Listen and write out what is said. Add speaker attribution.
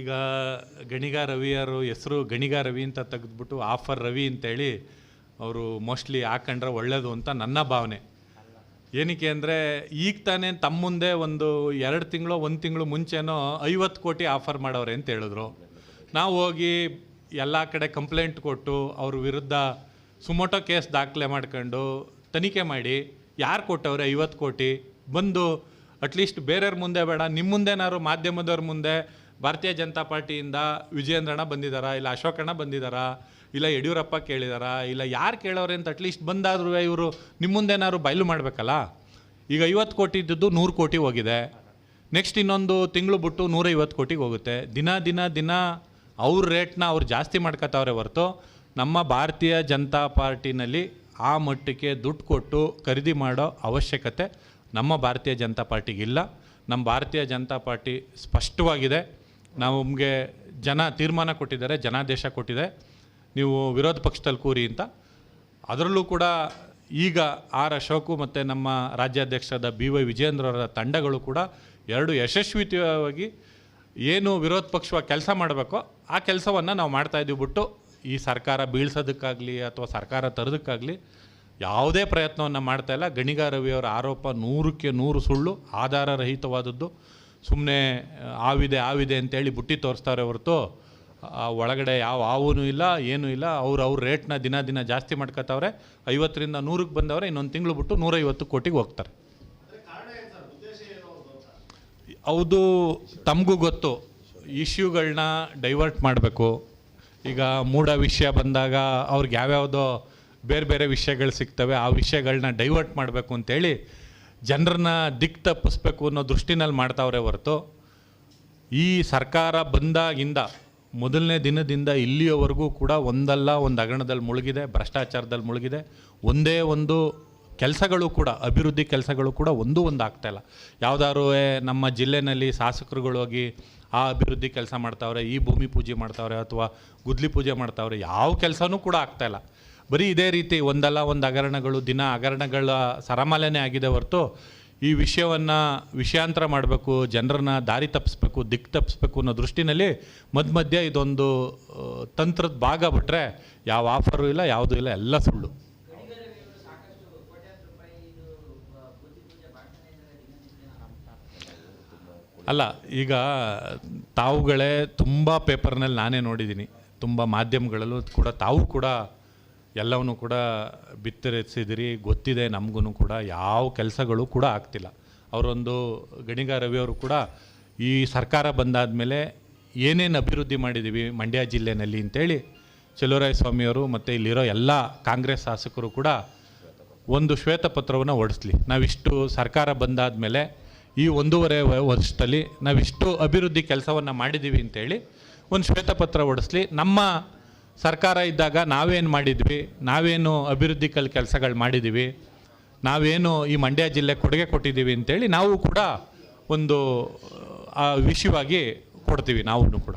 Speaker 1: ಈಗ ಗಣಿಗ ರವಿಯರು ಹೆಸರು ಗಣಿಗ ರವಿ ಅಂತ ತೆಗೆದ್ಬಿಟ್ಟು ಆಫರ್ ರವಿ ಅಂತೇಳಿ ಅವರು ಮೋಸ್ಟ್ಲಿ ಹಾಕೊಂಡ್ರೆ ಒಳ್ಳೆಯದು ಅಂತ ನನ್ನ ಭಾವನೆ. ಏನಕ್ಕೆ ಅಂದರೆ ಈಗ ತಾನೇ ತಮ್ಮ ಮುಂದೆ ಒಂದು ಎರಡು ತಿಂಗಳು, ಒಂದು ತಿಂಗಳು ಮುಂಚೆನೋ ಐವತ್ತು ಕೋಟಿ ಆಫರ್ ಮಾಡವ್ರೆ ಅಂತ ಹೇಳಿದ್ರು. ನಾವು ಹೋಗಿ ಎಲ್ಲ ಕಡೆ ಕಂಪ್ಲೇಂಟ್ ಕೊಟ್ಟು ಅವ್ರ ವಿರುದ್ಧ ಸುಮೋಟೋ ಕೇಸ್ ದಾಖಲೆ ಮಾಡ್ಕೊಂಡು ತನಿಖೆ ಮಾಡಿ, ಯಾರು ಕೊಟ್ಟವ್ರೆ ಐವತ್ತು ಕೋಟಿ? ಬಂದು ಅಟ್ಲೀಸ್ಟ್ ಬೇರೆಯವ್ರ ಮುಂದೆ ಬೇಡ ನಿಮ್ಮ ಮುಂದೆನಾದ್ರು ಮಾಧ್ಯಮದವ್ರ ಮುಂದೆ ಭಾರತೀಯ ಜನತಾ ಪಾರ್ಟಿಯಿಂದ ವಿಜಯೇಂದ್ರಣ್ಣ ಬಂದಿದ್ದಾರಾ ಇಲ್ಲ ಅಶೋಕಣ್ಣ ಬಂದಿದ್ದಾರಾ ಇಲ್ಲ ಯಡಿಯೂರಪ್ಪ ಕೇಳಿದಾರಾ, ಇಲ್ಲ ಯಾರು ಕೇಳೋರೆ ಅಂತ ಅಟ್ಲೀಸ್ಟ್ ಬಂದಾದ್ರೂ ಇವರು ನಿಮ್ಮ ಮುಂದೆನಾದ್ರು ಬಯಲು ಮಾಡಬೇಕಲ್ಲ? ಈಗ ಐವತ್ತು ಕೋಟಿ ಇದ್ದದ್ದು ನೂರು ಕೋಟಿ ಹೋಗಿದೆ. ನೆಕ್ಸ್ಟ್ ಇನ್ನೊಂದು ತಿಂಗಳು ಬಿಟ್ಟು ನೂರೈವತ್ತು ಕೋಟಿಗೆ ಹೋಗುತ್ತೆ. ದಿನ ದಿನ ದಿನ ಅವ್ರ ರೇಟ್ನ ಅವ್ರು ಜಾಸ್ತಿ ಮಾಡ್ಕೊತಾವ್ರೆ ಹೊರತು ನಮ್ಮ ಭಾರತೀಯ ಜನತಾ ಪಾರ್ಟಿನಲ್ಲಿ ಆ ಮಟ್ಟಕ್ಕೆ ದುಡ್ಡು ಕೊಟ್ಟು ಖರೀದಿ ಮಾಡೋ ಅವಶ್ಯಕತೆ ನಮ್ಮ ಭಾರತೀಯ ಜನತಾ ಪಾರ್ಟಿಗಿಲ್ಲ. ನಮ್ಮ ಭಾರತೀಯ ಜನತಾ ಪಾರ್ಟಿ ಸ್ಪಷ್ಟವಾಗಿದೆ. ನಮಗೆ ಜನ ತೀರ್ಮಾನ ಕೊಟ್ಟಿದ್ದಾರೆ, ಜನಾದೇಶ ಕೊಟ್ಟಿದೆ. ನೀವು ವಿರೋಧ ಪಕ್ಷದಲ್ಲಿ ಕೂರಿ ಅಂತ. ಅದರಲ್ಲೂ ಕೂಡ ಈಗ ಆರ್ ಅಶೋಕು ಮತ್ತು ನಮ್ಮ ರಾಜ್ಯಾಧ್ಯಕ್ಷರಾದ ಬಿ ವೈ ವಿಜೇಂದ್ರವರ ತಂಡಗಳು ಕೂಡ ಎರಡು ಯಶಸ್ವಿತವಾಗಿ ಏನು ವಿರೋಧ ಪಕ್ಷವಾಗಿ ಕೆಲಸ ಮಾಡಬೇಕೋ ಆ ಕೆಲಸವನ್ನು ನಾವು ಮಾಡ್ತಾ ಇದ್ದೀವಿ ಬಿಟ್ಟು ಈ ಸರ್ಕಾರ ಬೀಳ್ಸೋದಕ್ಕಾಗಲಿ ಅಥವಾ ಸರ್ಕಾರ ತರೋದಕ್ಕಾಗಲಿ ಯಾವುದೇ ಪ್ರಯತ್ನವನ್ನು ಮಾಡ್ತಾ ಇಲ್ಲ. ಗಣಿಗ ರವಿಯವರ ಆರೋಪ ನೂರಕ್ಕೆ ನೂರು ಸುಳ್ಳು ಆಧಾರ ರಹಿತವಾದದ್ದು ಸುಮ್ಮನೆ ಆವಿದೆ ಆವಿದೆ ಅಂತೇಳಿ ಬುಟ್ಟಿ ತೋರಿಸ್ತಾರೆ ಹೊರತು ಒಳಗಡೆ ಯಾವ ಹಾವೂ ಇಲ್ಲ, ಏನೂ ಇಲ್ಲ, ಅವ್ರು ಅವ್ರ ರೇಟ್ನ ದಿನ ದಿನ ಜಾಸ್ತಿ ಮಾಡ್ಕೋತಾವ್ರೆ ಐವತ್ತರಿಂದ ನೂರಕ್ಕೆ ಬಂದವ್ರೆ, ಇನ್ನೊಂದು ತಿಂಗಳು ಬಿಟ್ಟು ನೂರೈವತ್ತು ಕೋಟಿಗೆ ಹೋಗ್ತಾರೆ. ಹೌದು, ತಮಗೂ ಗೊತ್ತು. ಇಶ್ಯೂಗಳನ್ನ ಡೈವರ್ಟ್ ಮಾಡಬೇಕು. ಈಗ ಮೂಢ ವಿಷಯ ಬಂದಾಗ ಅವ್ರಿಗೆ ಯಾವ್ಯಾವುದೋ ಬೇರೆ ಬೇರೆ ವಿಷಯಗಳು ಸಿಗ್ತವೆ, ಆ ವಿಷಯಗಳನ್ನ ಡೈವರ್ಟ್ ಮಾಡಬೇಕು ಅಂತೇಳಿ ಜನರನ್ನ ದಿಕ್ ತಪ್ಪಿಸ್ಬೇಕು ಅನ್ನೋ ದೃಷ್ಟಿನಲ್ಲಿ ಮಾಡ್ತಾವ್ರೆ ಹೊರತು, ಈ ಸರ್ಕಾರ ಬಂದಾಗಿಂದ, ಮೊದಲನೇ ದಿನದಿಂದ ಇಲ್ಲಿಯವರೆಗೂ ಕೂಡ ಒಂದಲ್ಲ, ಒಂದು ಹಗರಣದಲ್ಲಿ ಮುಳುಗಿದೆ, ಭ್ರಷ್ಟಾಚಾರದಲ್ಲಿ ಮುಳುಗಿದೆ. ಒಂದೇ ಒಂದು ಕೆಲಸಗಳು ಕೂಡ, ಅಭಿವೃದ್ಧಿ ಕೆಲಸಗಳು ಕೂಡ ಒಂದೂ ಒಂದು ಆಗ್ತಾಯಿಲ್ಲ ಯಾವುದಾದ್ರು ನಮ್ಮ ಜಿಲ್ಲೆಯಲ್ಲಿ ಶಾಸಕರುಗಳು ಹೋಗಿ ಆ ಅಭಿವೃದ್ಧಿ ಕೆಲಸ ಮಾಡ್ತಾವ್ರೆ, ಈ ಭೂಮಿ ಪೂಜೆ ಮಾಡ್ತಾವ್ರೆ, ಅಥವಾ ಗುದ್ಲಿ ಪೂಜೆ ಮಾಡ್ತಾವ್ರೆ, ಯಾವ ಕೆಲಸನೂ ಕೂಡ ಆಗ್ತಾಯಿಲ್ಲ ಬರೀ ಇದೇ ರೀತಿ ಒಂದಲ್ಲ ಒಂದು ಹಗರಣಗಳು, ದಿನ ಹಗರಣಗಳ ಸರಮಾಲೆನೇ ಆಗಿದೆ ಹೊರತು ಈ ವಿಷಯವನ್ನು ವಿಷಯಾಂತರ ಮಾಡಬೇಕು, ಜನರನ್ನ ದಾರಿ ತಪ್ಪಿಸ್ಬೇಕು ದಿಕ್ಕು ತಪ್ಪಿಸ್ಬೇಕು ಅನ್ನೋ ದೃಷ್ಟಿನಲ್ಲಿ ಮಧ್ಯ ಮಧ್ಯ ಇದೊಂದು ತಂತ್ರದ ಭಾಗ ಬಿಟ್ಟರೆ ಯಾವ ಆಫರು ಇಲ್ಲ, ಯಾವುದೂ ಇಲ್ಲ, ಎಲ್ಲ ಸುಳ್ಳು. ಅಲ್ಲ, ಈಗ ತಾವುಗಳೇ ತುಂಬ ಪೇಪರ್ನಲ್ಲಿ ನಾನೇ ನೋಡಿದ್ದೀನಿ. ತುಂಬ ಮಾಧ್ಯಮಗಳಲ್ಲೂ ಕೂಡ ತಾವು ಕೂಡ ಎಲ್ಲವನ್ನೂ ಕೂಡ ಬಿತ್ತರಿಸಿದಿರಿ, ಗೊತ್ತಿದೆ ನಮಗೂ ಕೂಡ, ಯಾವ ಕೆಲಸಗಳು ಕೂಡ ಆಗ್ತಿಲ್ಲ. ಅವರೊಂದು ಗಣಿಗ ರವಿಯವರು ಕೂಡ, ಈ ಸರ್ಕಾರ ಬಂದಾದ ಮೇಲೆ ಏನೇನು ಅಭಿವೃದ್ಧಿ ಮಾಡಿದ್ದೀವಿ ಮಂಡ್ಯ ಜಿಲ್ಲೆಯಲ್ಲಿ ಅಂತೇಳಿ ಚಲುವರಾಯ ಸ್ವಾಮಿಯವರು ಮತ್ತು ಇಲ್ಲಿರೋ ಎಲ್ಲ ಕಾಂಗ್ರೆಸ್ ಶಾಸಕರು ಕೂಡ ಒಂದು ಶ್ವೇತಪತ್ರವನ್ನು ಹೊಡಿಸ್ಲಿ. ನಾವಿಷ್ಟು ಸರ್ಕಾರ ಬಂದಾದ ಮೇಲೆ ಈ ಒಂದೂವರೆ ವರ್ಷದಲ್ಲಿ ನಾವಿಷ್ಟು ಅಭಿವೃದ್ಧಿ ಕೆಲಸವನ್ನು ಮಾಡಿದ್ದೀವಿ ಅಂತೇಳಿ ಒಂದು ಶ್ವೇತಪತ್ರ ಹೊಡಿಸ್ಲಿ. ನಮ್ಮ ಸರ್ಕಾರ ಇದ್ದಾಗ ನಾವೇನು ಮಾಡಿದ್ವಿ? ನಾವೇನು ಅಭಿವೃದ್ಧಿ ಕಲ್ ಕೆಲಸಗಳು ಮಾಡಿದ್ದೀವಿ ನಾವೇನು ಈ ಮಂಡ್ಯ ಜಿಲ್ಲೆ ಕೊಡುಗೆ ಕೊಟ್ಟಿದ್ದೀವಿ ಅಂತೇಳಿ ನಾವು ಕೂಡ ಒಂದು ವಿಷಯವಾಗಿ ಕೊಡ್ತೀವಿ ನಾವು ಕೂಡ.